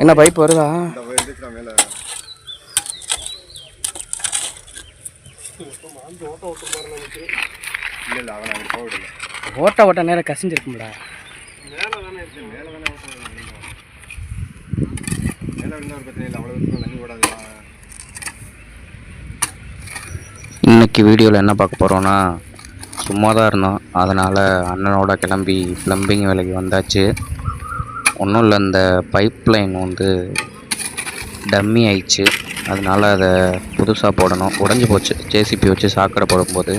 என்ன பைப் வருதா? ஓட்ட ஓட்ட நேரம் கசிஞ்சிருக்கும்டா. இன்னைக்கு வீடியோவில் என்ன பார்க்க போகிறோன்னா சும்மா தான் இருந்தோம். அதனால் அண்ணனோட கிளம்பி ப்ளம்பிங் வேலைக்கு வந்தாச்சு. ஒன்றும் இல்லை இந்த பைப் லைன் வந்து டம்மி ஆயிடுச்சு. அதனால் அதை புதுசாக போடணும். உடஞ்சி போச்சு. ஜேசிபி வச்சு சாக்கடை போடும்போது.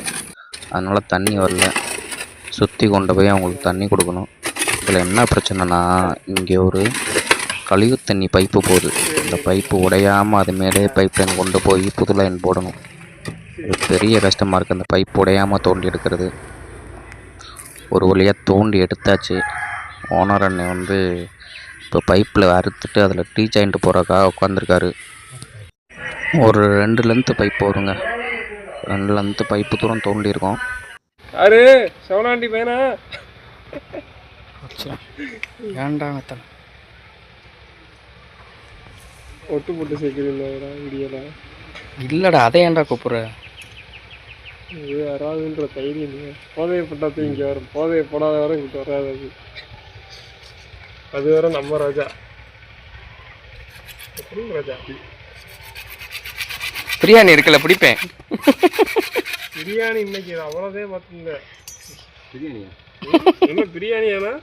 அதனால் தண்ணி வரல. சுற்றி கொண்டு போய் அவங்களுக்கு தண்ணி கொடுக்கணும். இதில் என்ன பிரச்சனைனா இங்கே ஒரு கழிவு தண்ணி பைப்பு போகுது. இந்த பைப்பு உடையாமல் அது மேலே பைப் லைன் கொண்டு போய் புது லைன் போடணும். பெரிய கஷ்டமாக இருக்குது அந்த பைப் உடையாமல் தோண்டி எடுக்கிறது. ஒரு வழியாக தோண்டி எடுத்தாச்சு. ஓனர் அண்ணன் வந்து இப்போ பைப்பில் அறுத்துட்டு அதில் டீ ஜாயிண்ட் போகிறக்காக உட்காந்துருக்காரு ஒரு ரெண்டு லென்த்து பைப் வருங்க ரெண்டு லென்த்து பைப்பு தூரம் தோண்டியிருக்கோம் யாரு? செவனாண்டி பையனா? ஏன்டாங்க ஒட்டு போட்டு சேர்க்கிறீங்களா? இடியல இல்லைடா அதை ஏன்டா கூப்பிட்ற? இது வராதுன்ற தைரியம் இல்லையா போதையை போட்டாத்தையும் இங்கே வரும். போதையை போடாத வரை இங்கிட்ட வராது அது. அது வரை நம்ம ராஜா. ராஜா? பிரியாணி இருக்குல்ல பிடிப்பேன். பிரியாணி இன்னைக்கு அவ்வளோதே பார்த்துங்க என்ன பிரியாணியானா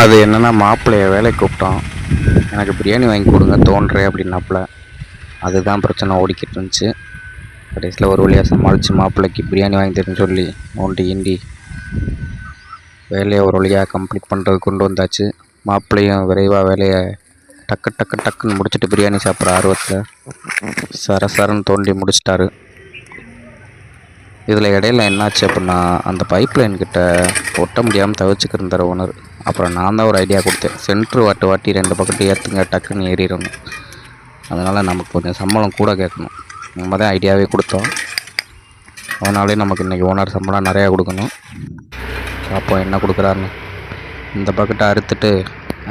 அது என்னென்னா மாப்பிள்ளைய வேலைக்கு கூப்பிட்டோம் எனக்கு பிரியாணி வாங்கி கொடுங்க தோன்றே அப்படின்னாப்புல. அதுதான் பிரச்சனை ஓடிக்கிட்டு இருந்துச்சு. கடைசியில் ஒரு வழியாக சமாளித்து மாப்பிள்ளைக்கு பிரியாணி வாங்கி தரேன்னு சொல்லி நோண்டி இண்டி வேலையை ஒரு வழியாக கம்ப்ளீட் பண்ணுறது கொண்டு வந்தாச்சு? மாப்பிள்ளையும் விரைவாக வேலையை டக்கு டக்கு டக்குன்னு முடிச்சுட்டு பிரியாணி சாப்பிட்ற ஆர்வத்தில் சர சரன்னு தோண்டி முடிச்சிட்டாரு. இதில் இடையில என்னாச்சு அப்படின்னா அந்த பைப் லைன் கிட்ட ஒட்ட முடியாமல் தவிச்சுக்கிருந்தார் ஓனர் அப்புறம் நான் தான் ஒரு ஐடியா கொடுத்தேன். சென்ட்ரு வாட்டு வாட்டி ரெண்டு பக்கத்து ஏற்றுங்க டக்குன்னு ஏறிடணும் அதனால் நமக்கு கொஞ்சம் சம்பளம் கூட கேட்கணும். நம்ம தான் ஐடியாவே கொடுத்தோம். அதனாலே நமக்கு இன்றைக்கி ஓனர் சம்பளம் நிறையா கொடுக்கணும். பார்ப்போம் என்ன கொடுக்குறாருன்னு. இந்த பக்கெட்டை அறுத்துட்டு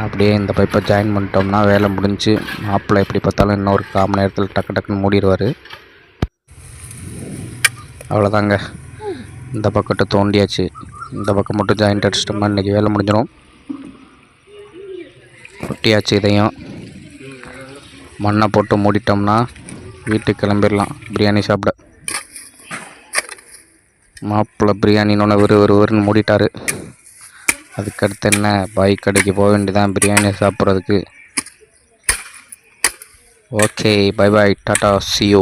அப்படியே இந்த பைப்பை ஜாயின் பண்ணிட்டோம்னா வேலை முடிஞ்சு மாப்பிள்ளை எப்படி பார்த்தாலும் இன்னொரு கால் மணி நேரத்தில் டக்கு டக்குன்னு மூடிடுவார். அவ்வளோதாங்க இந்த பக்கத்தை தோண்டியாச்சு. இந்த பக்கம் மட்டும் ஜாயிண்ட் அடிச்சிட்டோம்னா இன்றைக்கி வேலை முடிஞ்சிடும். ஒட்டியாச்சு இதையும். மண்ணை போட்டு மூடிட்டோம்னா வீட்டுக்கு கிளம்பிடலாம் பிரியாணி சாப்பிட. மாப்பிள்ளை பிரியாணின்னு விறு விறு விறுன்னு மூடிட்டாரு. அதுக்கடுத்து என்ன? பாய் கடைக்கு போக வேண்டியதான் பிரியாணி சாப்பிட்றதுக்கு. Okay bye bye tata see you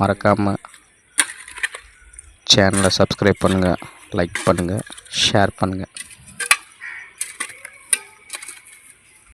மறக்காமல் சேனலை சப்ஸ்கிரைப் பண்ணுங்கள் லைக் பண்ணுங்கள் ஷேர் பண்ணுங்கள்